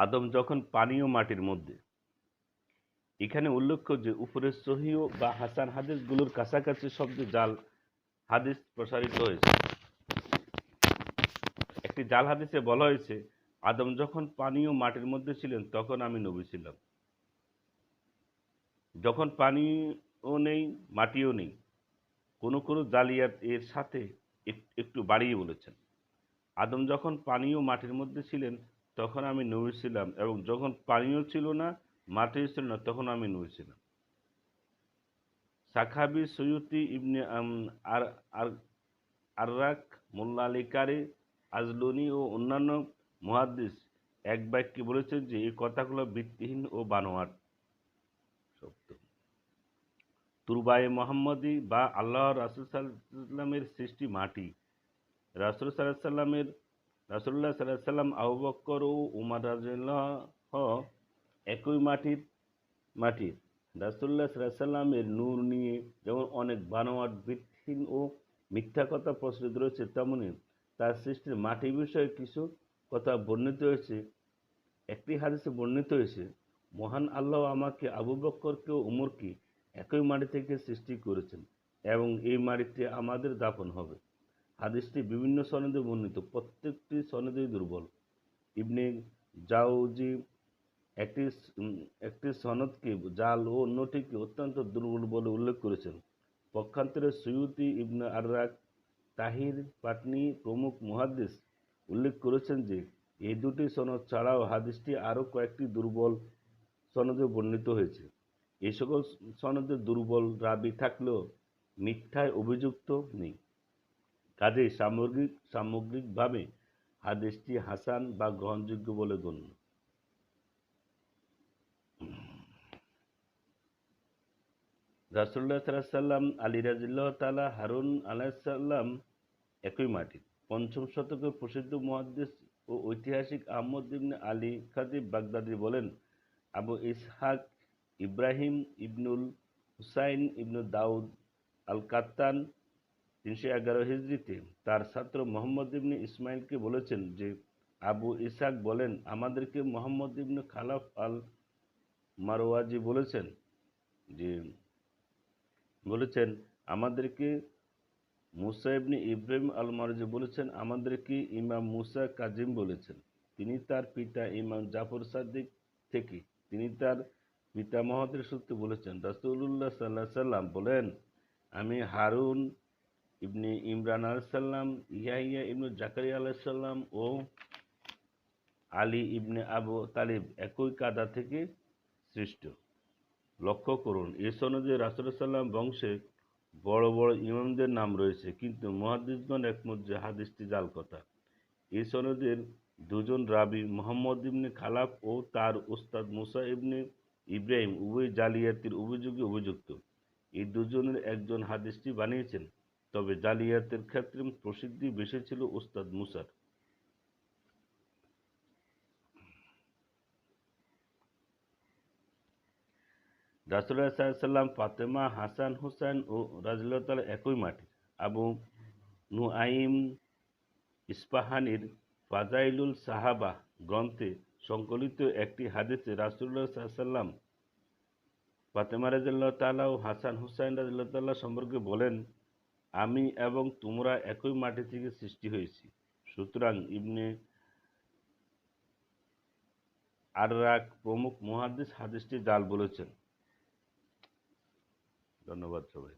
আদম যখন পানীয় মাটির মধ্যে। এখানে উল্লেখ্য যে, উপরের সহিও বা হাসান হাদিসগুলোর কাছাকাছি শব্দে জাল হাদিস প্রসারিত হয়েছে। একটি জাল হাদিসে বলা হয়েছে, আদম যখন পানীয় মাটির মধ্যে ছিলেন, তখন আমি নবী ছিলাম। যখন পানিও নেই, মাটিও নেই। কোনো কোনো জালিয়াত এর সাথে এক- একটু বাড়িয়ে বলেছেন। আদম যখন পানি ও মাটির মধ্যে ছিলেন তখন আমি নবী ছিলাম এবং যখন পানিও ছিল না মাটিও ছিল না তখন আমি নবী ছিলাম। সাখাবি সৈয়দি ইবনে আম, আর আর মোল্লা আলী কারি আজলুনি ও অন্যান্য মুহাদ্দিস এক বাক্যে বলেছেন যে এই কথাগুলো ভিত্তিহীন ও সত্য তুরবায়ে মোহাম্মদী বা আল্লাহ রাসুল সাল্লামের সৃষ্টি মাটি। রাসুল সাল্লাহ সাল্লামের রাসুল্লাহ সাল্লাহ সাল্লাম আবু বক্কর ও উমার রাজুল্লাহ একই মাটির মাটির। রাসুল্লাহ সাল্লাহ সাল্লামের নূর নিয়ে যেমন অনেক বানোয়াট ভিত্তিহীন ও মিথ্যা কথা প্রচলিত রয়েছে তেমনই তার সৃষ্টির মাটি বিষয়ে কিছু কথা বর্ণিত হয়েছে। একটি হাদিসে বর্ণিত হয়েছে, মহান আল্লাহ আমাকে আবু বক্করকে ও উমরকে একই মাটি থেকে সৃষ্টি করেছেন এবং এই মাটিতে আমাদের দাফন হবে। হাদিসটি বিভিন্ন সনদে বর্ণিত। প্রত্যেকটি সনদেই দুর্বল। ইবনে জাউজি একটি একটি সনদকে জাল ও অন্যটিকে অত্যন্ত দুর্বল বলে উল্লেখ করেছেন। পক্ষান্তরে সৈয়দি ইবনে আররাক, তাহির পাটনি প্রমুখ মুহাদ্দিস উল্লেখ করেছেন যে, এই দুটি সনদ ছাড়াও হাদিসটি আরও কয়েকটি দুর্বল সনদে বর্ণিত হয়েছে। এই সকল সনদে দুর্বল রাবি থাকলেও মিথ্যায় অভিযুক্ত নেই। কাজেই সামগ্রিক, সামগ্রিকভাবে হাদিসটি হাসান বা গ্রহণযোগ্য বলে গণ্য। রাসুল্লাহ সাল্লাম আলী রাজিল্লাহ তালা হারুন আলাইসাল্লাম একই মাটির পঞ্চম শতকের প্রসিদ্ধ মহাদ্দেশ ও ঐতিহাসিক আহমদ আলী খাদিব বাগদাদি বলেন, আবু ইসহাক ইব্রাহিম ইবনুল হুসাইন ইবনু দাউদ আল কাত্তান তিনশো এগারো হিজড়িতে তার ছাত্র মোহাম্মদ ইবনে ইসমাইলকে বলেছেন যে, আবু ইসাক বলেন, আমাদেরকে মোহাম্মদ ইবনে খালাফ আল মারওয়াজি বলেছেন যে, বলেছেন, আমাদেরকে মুসা ইবনে ইব্রাহিম আল মারজি বলেছেন, আমাদেরকে ইমাম মুসা কাজিম বলেছেন। তিনি তার পিতা ইমাম জাফর সাদ্দিক থেকে, তিনি তার পিতামহদের সূত্রে বলেছেন, রাসূলুল্লাহ সাল্লাহ সাল্লাম বলেন, আমি হারুন ইবনে ইমরান আলাইসাল্লাম ইয়াহিয়া ইবনে জাকারিয়া আলাইসাল্লাম ও আলী ইবনে আবু তালিব একই কাদা থেকে সৃষ্ট। লক্ষ্য করুন এ সনদে রাসুল সাল্লাম বংশে বড় বড় ইমামদের নাম রয়েছে, কিন্তু মহাদিসগণ একমত যে হাদিসটি জাল কথা। এ সনদের দুজন রাবি মোহাম্মদ ইবনে খালাফ ও তার উস্তাদ মুসা ইবনে ইব্রাহিম উভয় জালিয়াতির অভিযোগে অভিযুক্ত। এই দুজনের একজন হাদিসটি বানিয়েছেন তবে জালিয়াতের ক্ষেত্রে প্রসিদ্ধি বেশি ছিল উস্তাদ মুসার। রাসুল্লাহ সাল্লাম ফাতেমা, হাসান, হুসাইন ও রাজুল্লাহ তালা একই মাটি আবু নুআইম ইস্পাহানির ফাজাইলুল সাহাবা গ্রন্থে সংকলিত একটি হাদিসে রাসুল্লাহ সাল্লাম ফাতেমা রাজিল্লাহ তাল্লাহ ও হাসান, হুসাইন রাজিল্লাহ সম্পর্কে বলেন আমি এবং তোমরা একই মাটি থেকে সৃষ্টি হয়েছি। সুতরাং ইবনে আররাক প্রমুখ মহাদিস হাদিসটি জাল বলেছেন। ধন্যবাদ সবাই